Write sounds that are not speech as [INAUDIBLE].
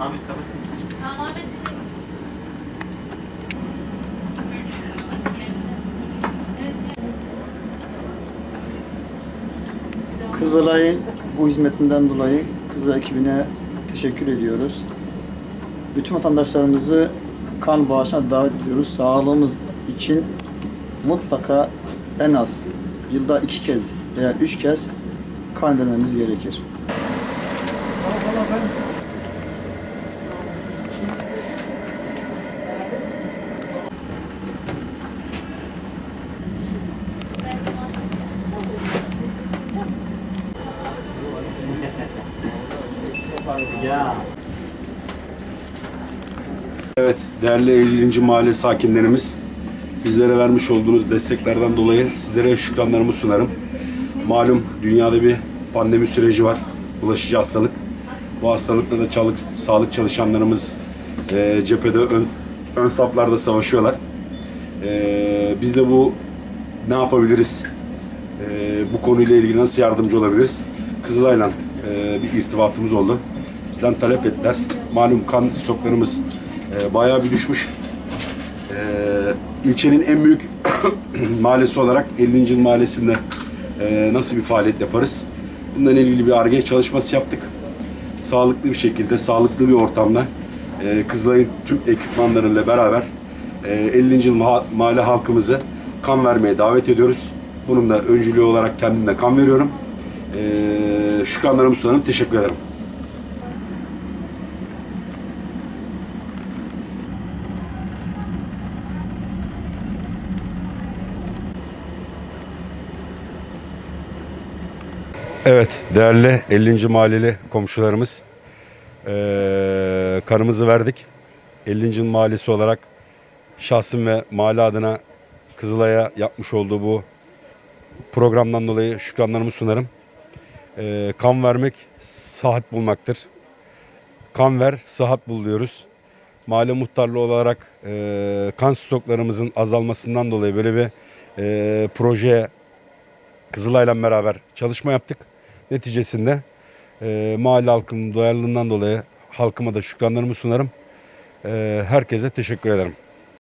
Ahmet Kapı. Ahmet Kapı. Kızılay'ın bu hizmetinden dolayı Kızılay ekibine teşekkür ediyoruz. Bütün vatandaşlarımızı kan bağışına davet ediyoruz. Sağlığımız için mutlaka en az yılda iki kez veya üç kez kan vermemiz gerekir. Evet, değerli 50. mahalle sakinlerimiz, bizlere vermiş olduğunuz desteklerden dolayı sizlere şükranlarımı sunarım. Malum dünyada bir pandemi süreci var, bulaşıcı hastalık. Bu hastalıkla da çalık, sağlık çalışanlarımız e, cephede ön, ön saflarda savaşıyorlar. E, biz de bu ne yapabiliriz, e, bu konuyla ilgili nasıl yardımcı olabiliriz? Kızılay'la e, bir irtibatımız oldu. Bizden talep ettiler. Malum kan stoklarımız e, bayağı bir düşmüş. E, ilçenin en büyük [COUGHS] mahallesi olarak 50. yıl mahallesinde e, nasıl bir faaliyet yaparız? Bundan ilgili bir ARGE çalışması yaptık. Sağlıklı bir şekilde, sağlıklı bir ortamda e, Kızılay'ın tüm ekipmanlarıyla beraber e, 50. yıl maha- mahalle halkımızı kan vermeye davet ediyoruz. Bunun da öncülüğü olarak kendim de kan veriyorum. E, şükranlarımı sunarım. Teşekkür ederim. Evet, değerli 50. mahalleli komşularımız. Kanımızı verdik. 50. yıl mahallesi olarak şahsım ve mahalle adına Kızılay'a yapmış olduğu bu programdan dolayı şükranlarımı sunarım. Kan vermek sıhhat bulmaktır. Kan ver, sıhhat bul diyoruz. Mahalle muhtarlığı olarak kan stoklarımızın azalmasından dolayı böyle bir e, projeye Kızılay'la beraber çalışma yaptık. Neticesinde e, mahalle halkının duyarlılığından dolayı halkıma da şükranlarımı sunarım. E, herkese teşekkür ederim.